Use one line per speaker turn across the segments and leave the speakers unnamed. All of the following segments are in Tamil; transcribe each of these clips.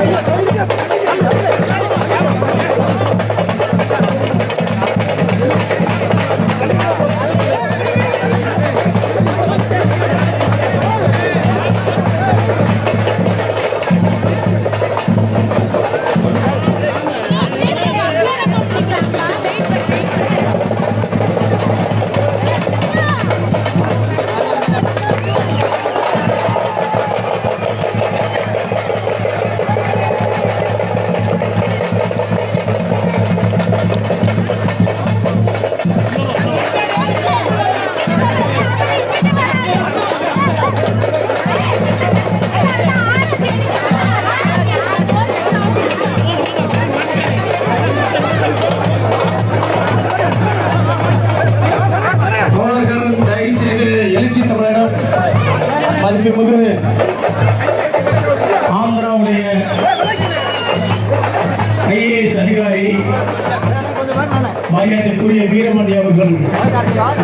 ¡Venga, venga!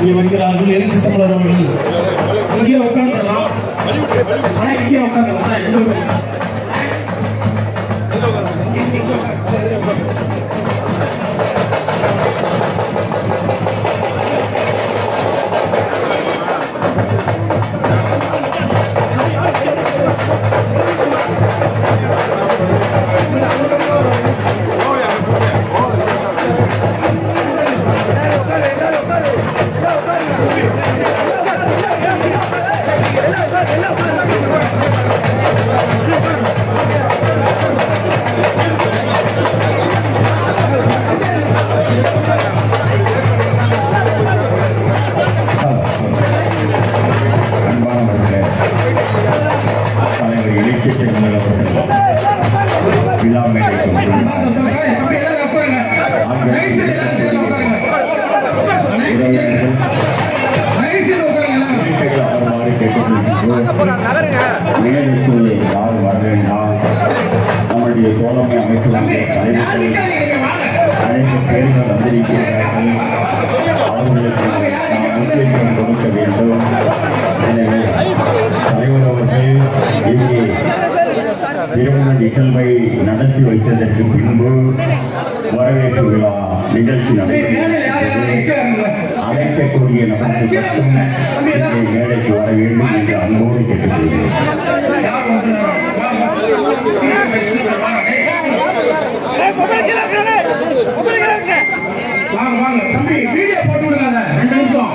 இங்கே வருகிறார்கள் எழுச்சி தமிழர் அவர்கள் இங்கே உட்காந்துடலாம் ஆனால் இங்கே உட்காந்துடலாம் எங்க
நம்முடைய தோழமை அமைப்புகளுடைய அனைத்து பேர்கள் வந்திருக்கிறார்கள் அவர்களுக்கு நாம் முக்கியத்துவம் கொடுக்க வேண்டும். எனவே தலைவர் அவர்கள் இங்கே திருமண நிகழ்வை நடத்தி வைத்ததற்கு பின்பு வரவேற்பு விழா நிகழ்ச்சி
தம்பி,
அழைக்கக்கூடிய நபர்கள் மட்டும் இங்கே மேடைக்கு வர வேண்டும் என்று அன்போடு கேட்டுக்கொள்கிறேன்.
வாங்க. வாங்க. தம்பி வீடியோ போட்டு விடுங்க ரெண்டு நிமிஷம்.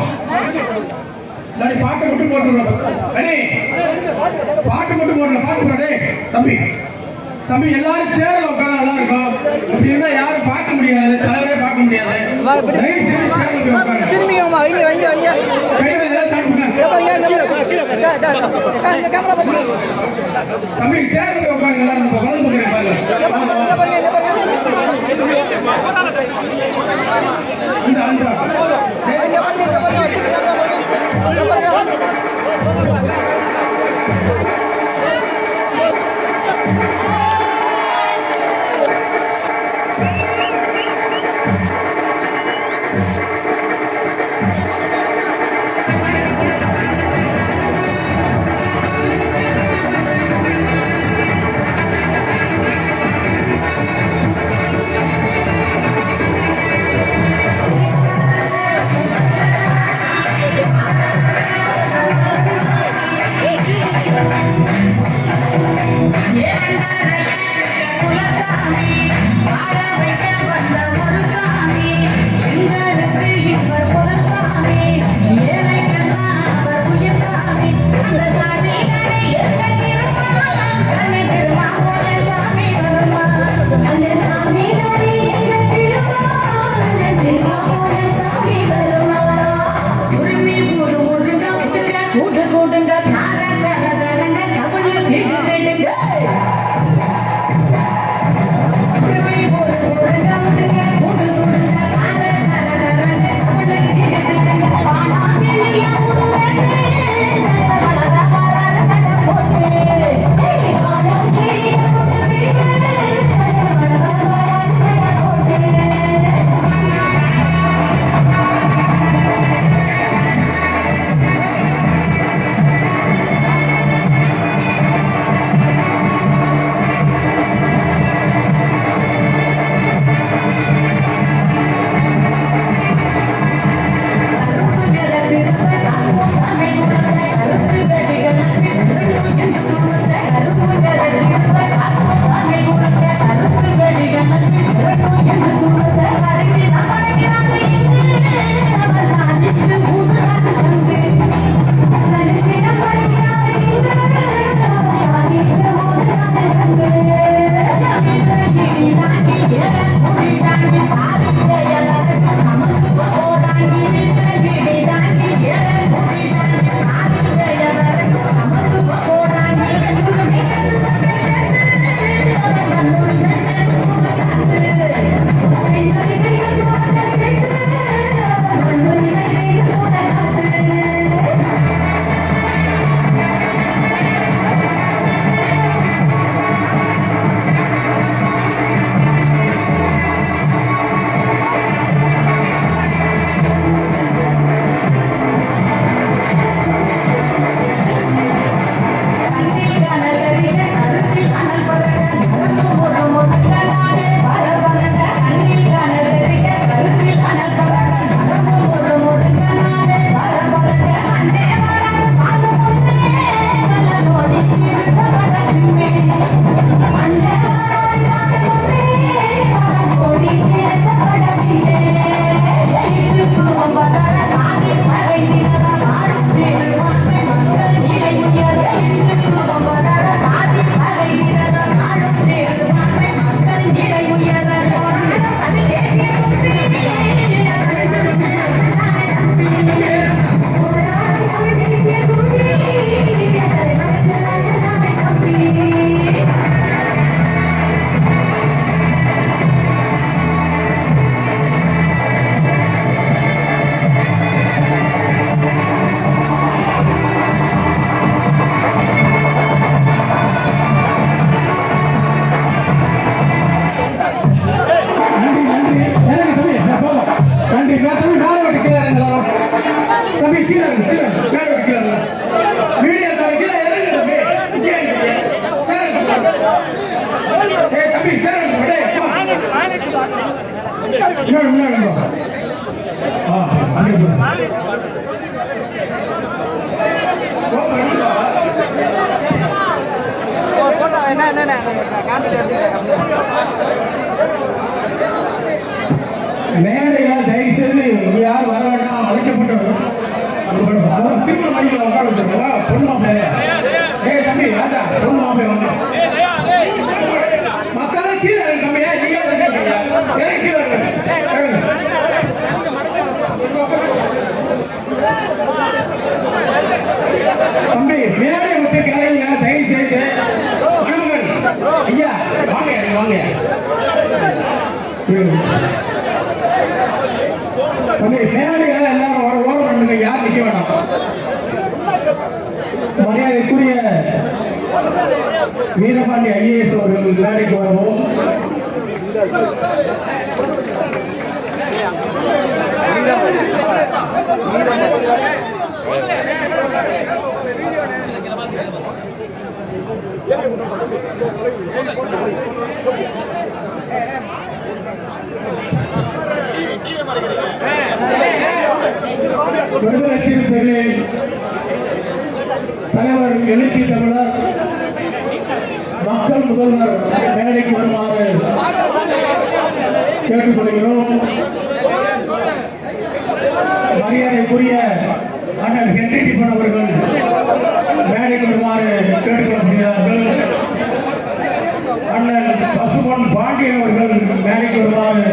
சரி பாட்டு மட்டும் போட்டு பாட்டு மட்டும் போடல பாட்டு போட டேய் தம்பி. தம்பி எல்லாரும் சேர்ல உட்காந்து நல்லா இருக்கும் இருந்தா யாரும் பார்க்க முடியாது தலைவரே பார்க்க முடியாது. தயவு செய்து சேர்ல போய் உட்காருங்க. தம்பி சேர்ல போய் உட்காருங்க எல்லாரும் நம்ம வலது பக்கம் பாருங்க வாங்க, வாங்க.
பாருங்க இங்க பாருங்க
இந்த அன்பா வாங்க. இறங்கு, தம்பி மேடையில எல்லாரும் வர ஓரம் பண்ணுங்க யார் நிக்க வேணாம். மரியாதைக்குரிய வீரபாண்டி ஐஏஎஸ் அவர்கள் மேடைக்கு வரவும். விடுதலை தலைவர் எழுச்சி தமிழர் மக்கள் முதல்வர் மேடைக்கு வருமாறு கேட்டுக்கொள்கிறோம். மரியாதைக்குரிய அண்ணன் ஹென்றி டிபன் அவர்கள் மேடைக்கு வருமாறு கேட்டுக்கொள்ளப்படுகிறார்கள் அண்ணன் பசுமன் பாண்டியன் அவர்கள் மேடைக்கு வருமாறு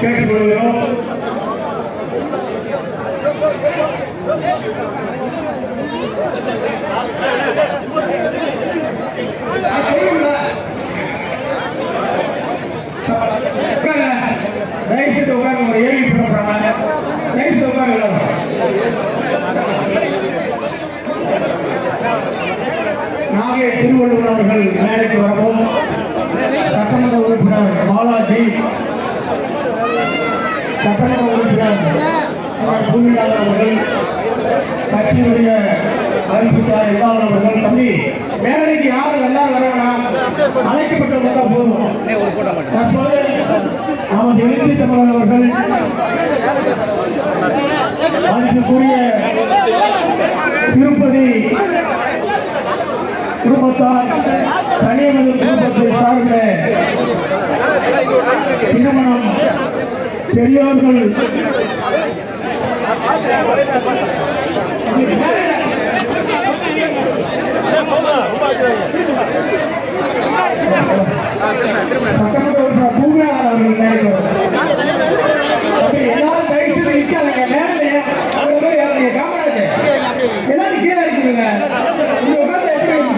கேட்டுக்கொள்கிறோம் உட்காருங்க. தயவு செய்து உட்காருங்க. ஒரு ஏழு நிமிஷம் போடுறாங்க. தயவு செய்து உட்காருங்க எல்லாரும். நாகை அவர்கள் மேடைக்கு வரவும் சட்டமன்ற உறுப்பினர் பாலாஜி சட்டமன்ற உறுப்பினர் பூமிநாதன் அவர்கள் கட்சியினுடைய அமைப்பு சார் எல்லாரும் அவர்கள். தம்பி மேடைக்கு யாரும் எல்லாரும் வர வேணாம். அழைக்கப்பட்டவங்க தான் போதும். தற்போது நமது எழுச்சி தமிழர் அவர்கள் மதிப்புக்குரிய திருப்பதி குடும்பத்தார் தனியமது குடும்பத்தை சார்ந்த திருமணம் பெரியோர்கள். சட்டமன்ற பூங்கா பூமிநாதன் அவர்கள் மேடைக்கு வருகிறார். அப்படி எல்லாரும் தயவு செய்து நிக்காதீங்க. மேடையில அவ்வளவு பேர் ஏறாதீங்க. காமராஜர், எல்லாரும் கீழே இருக்கீங்க. இங்க உட்கார்ந்தா எப்படி இருக்கும்?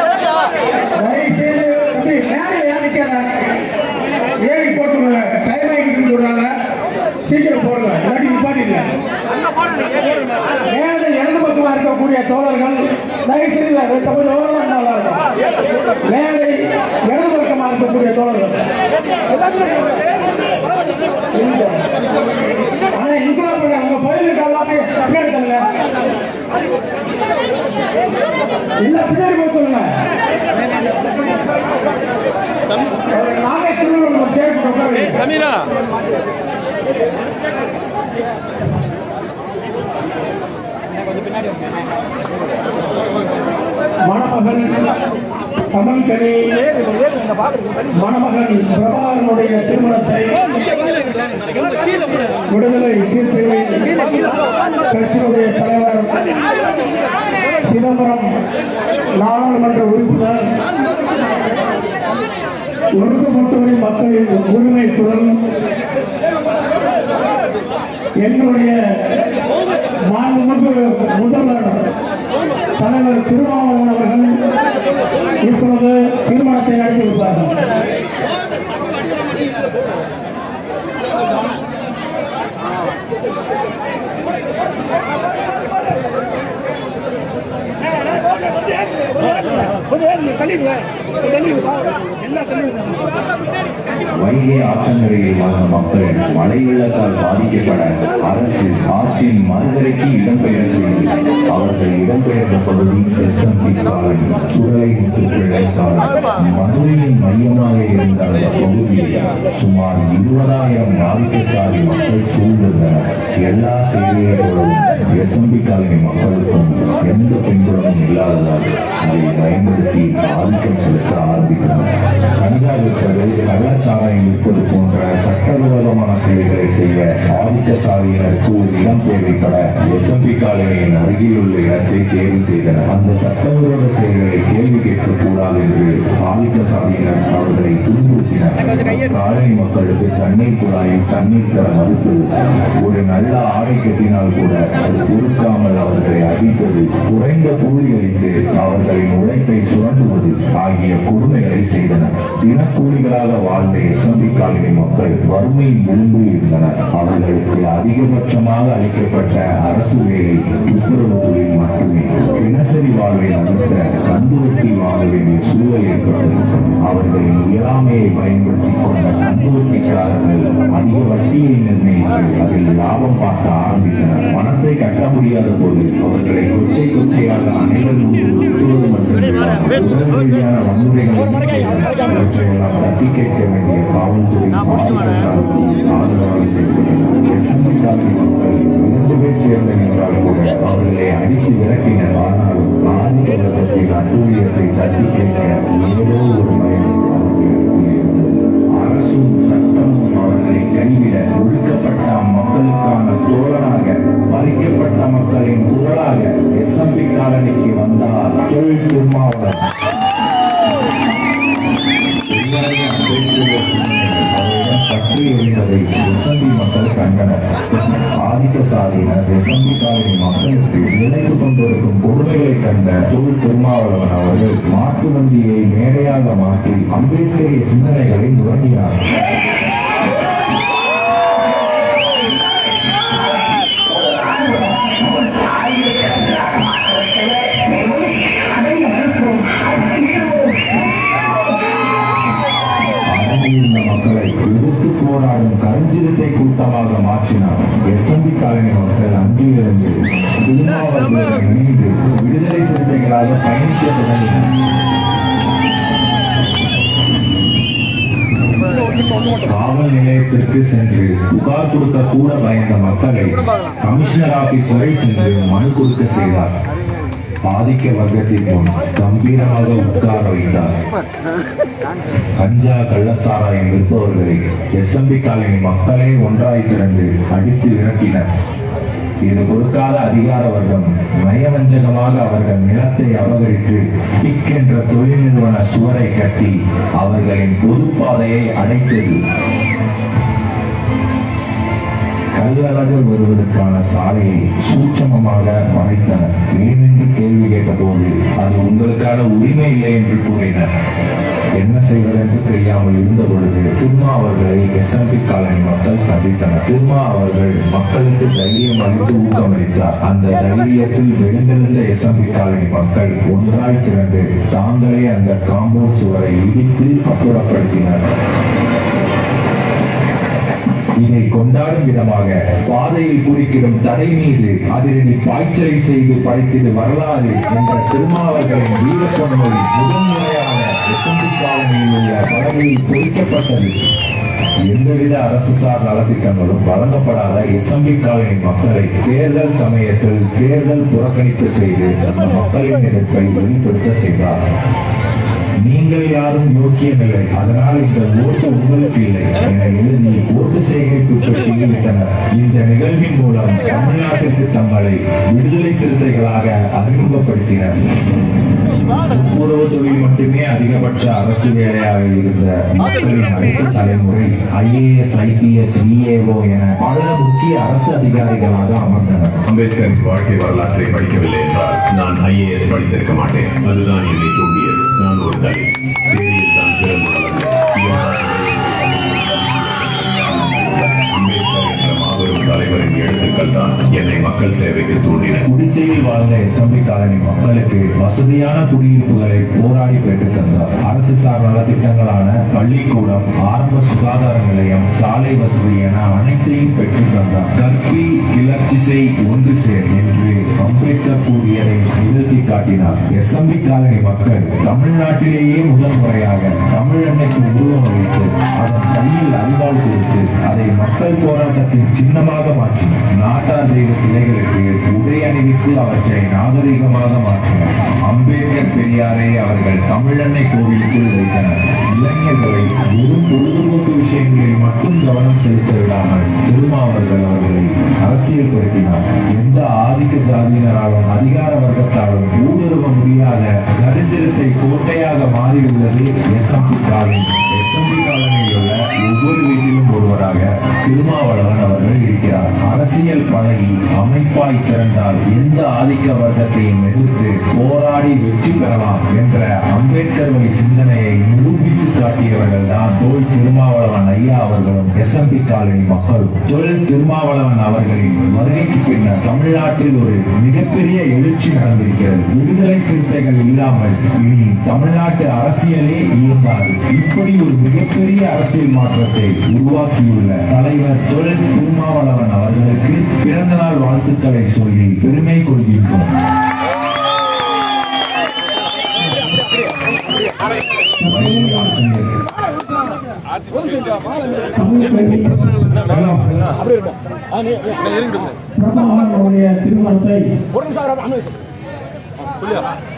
தயவு செய்து தம்பி, மேடையில ஏன் நிக்காத? ஏறி போட்டுருங்க. டைம் ஆகிட்டு சொல்றாங்க. சீக்கிரம் போடுங்க இல்லாட்டி நிப்பாட்டிடுங்க மேலே இடது பக்கமா இருக்கக்கூடிய தோழர்கள் தயவு செய்து கொஞ்சம் ஓரமா இருந்தா நல்லா இருக்கும் மேலே இடது பக்கமா இருக்கக்கூடிய தோழர்கள் இல்ல. ஆனா இன்குலாம் பண்ண உங்க பதிலுக்கு எல்லாமே பின்னாடி தள்ளுங்க இல்ல பின்னாடி போய் சொல்லுங்க ஒரு நாகை திருவள்ளுவர் ஒரு சேர் போட்டு உட்கார மணமகன் கமல்கனி மணமகன் பிரபாகரனுடைய திருமணத்தை விடுதலை தீர்ப்பில் கட்சியினுடைய தலைவர் சிதம்பரம் நாடாளுமன்ற உறுப்பினர் ஒடுக்கப்பட்டவரி மக்களின் உரிமை குரல் எங்களுடைய மாண்புமிகு முதல்வர் தலைவர் திருமாவளவன் அவர்கள் இப்பொழுது தீர்மானத்தை நடத்தி Adelante,
Luis. அருகே ஆற்றங்கரையில் வாழ்ந்த மக்கள் மழை வெள்ளத்தால் பாதிக்கப்பட அரசு ஆற்றின் மறுகரைக்கு இடம்பெயர் செய்து அவர்கள் இடம்பெயர்ந்த பகுதி எஸ்எம்பி காலனி சுடலை முத்துப்பிள்ளை மதுரையின் மையமாக இருந்த அந்த பகுதியில் சுமார் இருபதாயிரம் நாவிகசாரி மக்கள் சூழ்ந்திருந்தனர் எல்லா செய்திகளோடும் பி காலனி மக்களுக்கும் எந்த பின்புலமும் இல்லாததால் அதை பயன்படுத்தி ஆதிக்கம் செலுத்த ஆரம்பித்தனர். கள்ளச்சாராயம் அற்புதமான சேவைகளை செய்ய ஆதிக்க சாதியினருக்கு ஒரு இடம் தேவைப்பட எஸ்எம்பி காலனியின் அருகில் உள்ள இடத்தை தேர்வு செய்தனர். அந்த சட்டவிரோத செயல்களை கேள்வி கேட்கக்கூடாது என்று ஆதிக்க சாதியினர் அவர்களை துன்புறுத்தினர். காலனி மக்களுக்கு தண்ணீர் குழாயில் தண்ணீர் தர மறுப்பு ஒரு நல்ல ஆடை கட்டினால் கூட அது கொடுக்காமல் அவர்களை அடிப்பது குறைந்த கூலி அளித்து அவர்களின் உழைப்பை சுரண்டுவது ஆகிய கொடுமைகளை செய்தனர். தினக்கூலிகளாக வாழ்ந்த எஸ்எம்பி காலனி மக்கள் வறுமையின் விளிம்பில் இருந்தனர் அவர்களுக்கு அதிகபட்சமாக அளிக்கப்பட்ட அரசு வேலை துப்புரவு தொழில் மட்டுமே தினசரி வாழ்வை நடத்த கந்துவட்டி வாங்க வேண்டிய சூழல் ஏற்பட்டது அவர்களின் இயலாமையை பயன்படுத்த கொண்ட அதிக வட்டியை நிர்ணயித்து அதில் லாபம் பார்க்க ஆரம்பித்தனர் பணத்தை கட்ட முடியாத போது அவர்களை கொச்சை கொச்சையாக அனைவரும் முற்றுவது மட்டுமில்லாமல் ரீதியான இவற்றையெல்லாம் தட்டி கேட்க வேண்டிய காவல்துறை ஆதரவாக எஸ்எம்பி காலனி மக்கள் இரண்டு பேர் சேர்ந்து நின்றால் கூட அவர்களை அடித்து விரட்டினர் ஆனாலும் ஆதிக்க வர்க்கத்தின் அட்டூழியத்தை தட்டி கேட்க ஏதோ ஒரு மயம் அரசும் சட்டமும் அவர்களை கைவிட ஒழுக்கப்பட்ட மக்களுக்கான தோழனாக பறிக்கப்பட்ட மக்களின் குரலாக எஸ்எம்பி காலனிக்கு வந்தார். தொழில் திருமாவளவன். பெரியாரின் அம்பேத்கர் மக்கள் கண்டனர் ஆதிக்க சாதியினர் காலனி மக்களுக்கு கொண்டிருக்கும் கொடுமைகளை கண்ட தொழில் திருமாவளவன் அவர்கள் மாட்டு வண்டியை மேடையாக மாற்றி அம்பேத்கரிய சிந்தனைகளை முழங்கினார் அதை பயணிக்க காவல் நிலையத்திற்கு சென்று புகார் கொடுக்க கூட பயந்த மக்களை கமிஷனர் ஆபீஸ் வரை சென்று மனு கொடுக்க செய்தார். ஆதிக்க வர்க்கத்தின் முன் கம்பீரமாக உட்கார வைத்தார். கஞ்சா கள்ளசாராயம் விற்பவர்களை எஸ்எம்பி காலனி மக்களே ஒன்றாய் திரண்டு அடித்து விரட்டினர். இது கொடுக்காத அதிகார வர்க்கம் நயவஞ்சகமாக அவர்கள் நிலத்தை அபகரித்து பிக் என்ற தொழில் நிறுவன சுவரை கட்டி அவர்களின் பொதுப்பாதையை அடைத்தது. கையாளர்கள் வருவதற்கான சாலையை சூட்சமமாக மறைத்தனர் ஏனென்று கேள்வி கேட்டபோது அது உங்களுக்கான உரிமை இல்லை என்று கூறினர். என்ன செய்வதென்று தெரியாமல் இருந்த பொழுது திருமா அவர்களை எஸ்எம்பி காலனி மக்கள் சந்தித்தனர். திருமா அவர்கள் மக்களுக்கு தைரியம் அளித்து ஊக்கமளித்தார். அந்த தைரியத்தில் விழுந்திருந்த எஸ்எம்பி காலனி மக்கள் ஒன்றாய் திரண்டு தாங்களே அந்த காம்பவுண்ட் சுவரை இடித்து அப்புறப்படுத்தினர் இதை கொண்டாடும் விதமாக பாதையில் குறிக்கிடும் தடை மீது அதிரடி பாய்ச்சலை செய்து படைத்தது வரலாறு என்ற திருமாவர்களின் வீரப்பொன்மொழி முதன்முறையாக எஸ்எம்பி காலனியில் உள்ள படகில் பொறிக்கப்பட்டது. எந்தவித அரசு சார் நலத்திட்டங்களும் வழங்கப்படாத எஸ்எம்பி காலனி மக்களை தேர்தல் சமயத்தில் தேர்தல் புறக்கணிப்பு செய்து அந்த மக்களின் எதிர்ப்பை வெளிப்படுத்த செய்தார். நீங்கள் யாரும் யோக்கியமில்லை. அதனால் இந்த ஓட்டு உங்களுக்கு இல்லை. என எழுதி ஓட்டு சேகரிப்பு பெட்டியில் விட்டனர். இந்த நிகழ்வின் மூலம் தமிழ்நாட்டிற்கு தங்களை விடுதலை சிறுத்தைகளாக அறிமுகப்படுத்தினர். துப்புரவு தொழில் மட்டுமே அதிகபட்ச அரசு வேலையாக இருந்த மக்களின் அடுத்த தலைமுறை ஐஏஎஸ் ஐபிஎஸ் விஏஓ என பல முக்கிய அரசு அதிகாரிகளாக அமர்ந்தனர்.
அம்பேத்கரின் வாழ்க்கை வரலாற்றை படிக்கவில்லை என்றால் நான் ஐஏஎஸ் படித்திருக்க மாட்டேன். அதுதான் என்னை தூண்டியது. நான் ஒரு தலித் சேரியில் தலைவரின் எழுத்துக்கள் தான் என்னை மக்கள் சேவைக்கு தூண்டின.
குடிசையில் வாழ்ந்த எஸ்எம்பி காலனி மக்களுக்கு வசதியான குடியிருப்புகளை போராடி பெற்றுத் தந்தார். அரசு சார் திட்டங்களான பள்ளிக்கூடம் ஆரம்ப சுகாதார நிலையம் சாலை வசதி என அனைத்தையும் பெற்றுத் தந்தார். கல்வி கிளர்ச்சிசை ஒன்று சேர் என்று அம்பேத்கர் கூறியதை நிகழ்த்தி காட்டினார். எஸ்எம்பி காலனி மக்கள் தமிழ்நாட்டிலேயே முதல் முறையாக தமிழன்னைக்கு உருவம் வைத்து அதன் கையில் அரிவாள் கொடுத்து அதை மக்கள் போராட்டத்தின் சின்னமாக மாற்றி நாட்டார் தெய்வ சிலைகளுக்கு உடை அணிவித்து அவற்றை நாகரிகமாக மாற்றினார் அம்பேத்கர் பெரியாரை அவர்கள் தமிழன்னை கோவிலுக்குள் வைத்தனர். இளைஞர்களை வெறும் பொழுதுபோக்கு விஷயங்களில் மட்டும் கவனம் செலுத்த விடாமல் திருமாவர்கள் அவர்களை அரசியல்படுத்தினார். எந்த ஆதிக்க ஜாதியினராலும் அதிகார வர்க்கத்தாலும் ஊடுருவ முடியாத கருஞ்சிரத்தை கோட்டையாக மாறியுள்ளது எஸ் எம் பி காலனியில் எஸ் எம் பி திருமாவளவன் அவர்கள் இருக்கிறார். அரசியல் பழகி அமைப்பாய் திறந்தால் எந்த ஆதிக்க வர்க்கத்தையும் எதிர்த்து போராடி வெற்றி பெறலாம் என்ற அம்பேத்கர் வழி சிந்தனையை நிரூபித்து காட்டியவர்கள் தான் தொழில் திருமாவளவன் ஐயா அவர்களும் எஸ்எம்பி காலனி மக்களும். தொழில் திருமாவளவன் அவர்களின் வருகைக்கு பின்னர் தமிழ்நாட்டில் ஒரு மிகப்பெரிய எழுச்சி நடந்திருக்கிறது. விடுதலை சிறுத்தைகள் இல்லாமல் இனி தமிழ்நாட்டு அரசியலே இயங்காது. இப்படி ஒரு மிகப்பெரிய அரசியல் மாற்றத்தை உருவாக்கியுள்ள தலைவர் தொழில் திருமாவளவன் அவர்களுக்கு பிறந்த நாள் வாழ்த்துக்களை சொல்லி பெருமை கொள்கின்றோம்.
திருமணத்தை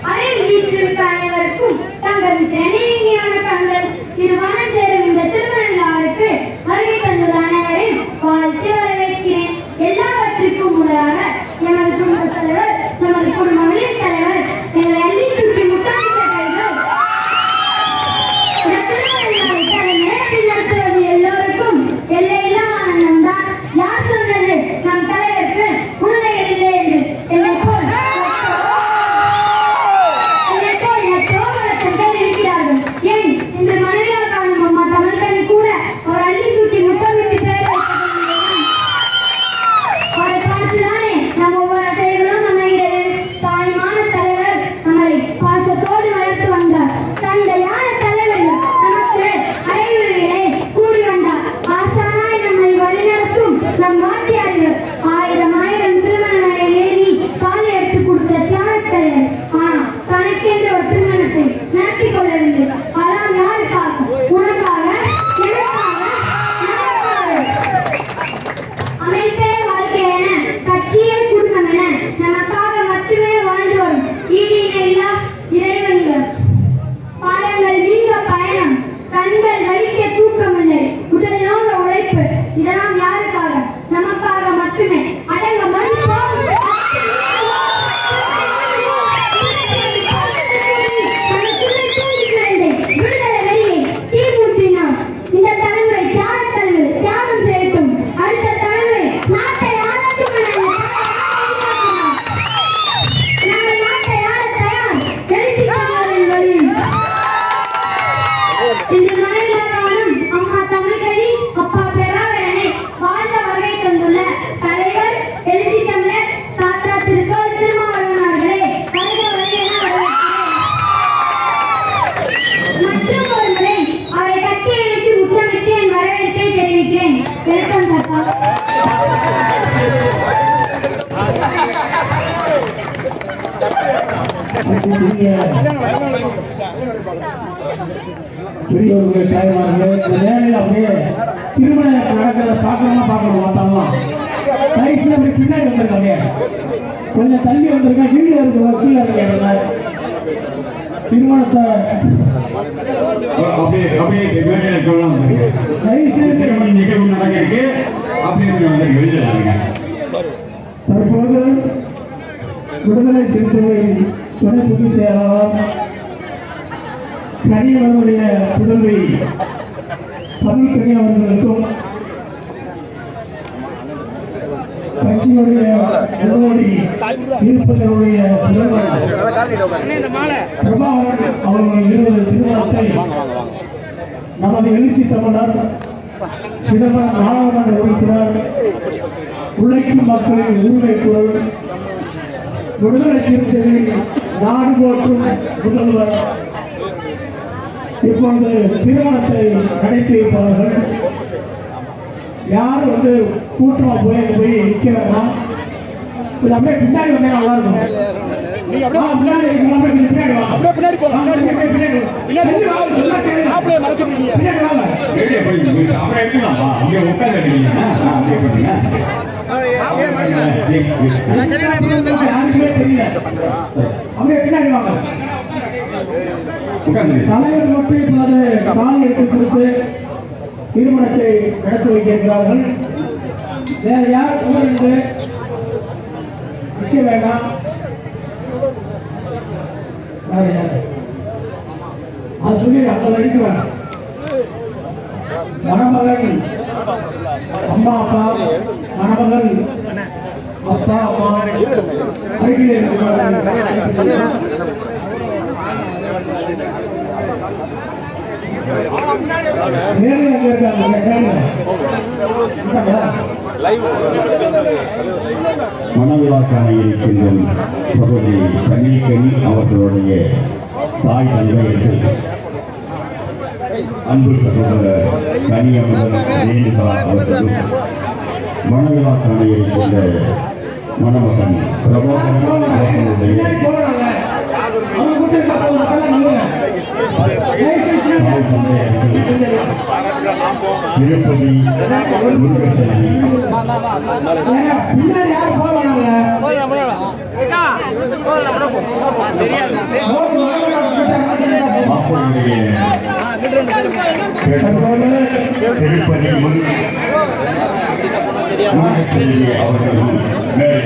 அறையில் வீட்டிலிருக்க அனைவருக்கும் தங்கள் திறனியான தங்கள் திருமணம் சேரும் இந்த திருமண விழாவிற்கு வருகை தந்துள்ள Quà.
பெரியவர்கள் தாய்மார்கள் இந்த வேலையில் அப்படியே திருமணம் நடக்கிறத பார்க்கணுமா? பார்க்கணும் மாட்டாங்களாம் தயவுசெய்து அப்படி பின்னாடி வந்திருக்காங்க கொஞ்சம் தள்ளி வந்திருக்கா? வீடு இருக்கு கீழே இருக்காங்க திருமணத்தை
அப்படியே அப்படியே சொல்லலாம்
தயவுசெய்து
திருமண நிகழ்வு நடக்க இருக்கு. அப்படியே வந்து
தற்போது விடுதலை சிறுத்தைகளின் துணை பொதுச் செயலாளர் கனியவர்களுடைய புதல்வி தமிழ் கனி அவர்களுக்கும் கட்சியுடைய முன்னோடி இருப்பதனுடைய பிரபாகரன் அவர்களுடைய இருபது திருமணத்தை நமது எழுச்சி தமிழர் சிதம்பரம் நாடாளுமன்ற உறுப்பினர் உழைக்கும் மக்களின் உரிமை குரல் விடுதலை சிறுத்தைகளின் நாடு போற்றும் முதல்வர் இப்பொழுது திருமணத்தை நடத்தி வைப்பார்கள் யார் வந்து கூட்டமா போய் போய் நிக்க வேண்டாம் கொஞ்சம் அப்படியே பின்னாடி வந்தா நல்லா இருக்கும் பின்னாடி வாங்க. வாங்க, வாங்க.
அப்புறம் அப்படியே பண்ணுங்க
யாருக்குமே அப்படியே பின்னாடி வாங்க தலைவர் மட்டும் இப்போது கால் எடுத்து கொடுத்து திருமணத்தை நடத்தி வைக்கிறார்கள் வேற யார் ஊரிலிருந்து நிச்சயம் வேண்டாம் அது சொல்லி அந்த வரைக்கும் வேண்டாம் மணமகன் அம்மா அப்பா மணமகன் அப்பா அம்மா அருகில் இருக்கிறார்கள் நேரில்
சகோதரி அவர்களுடைய தாய் தந்தையர்கள் அன்பு சகோதரர் கனியமுதல் ரேணுகா அவர்களும் மணமகன் பிரபோதரன் திருப்பதி
தெரியாது
திருப்பதி அவர்களும் மேலே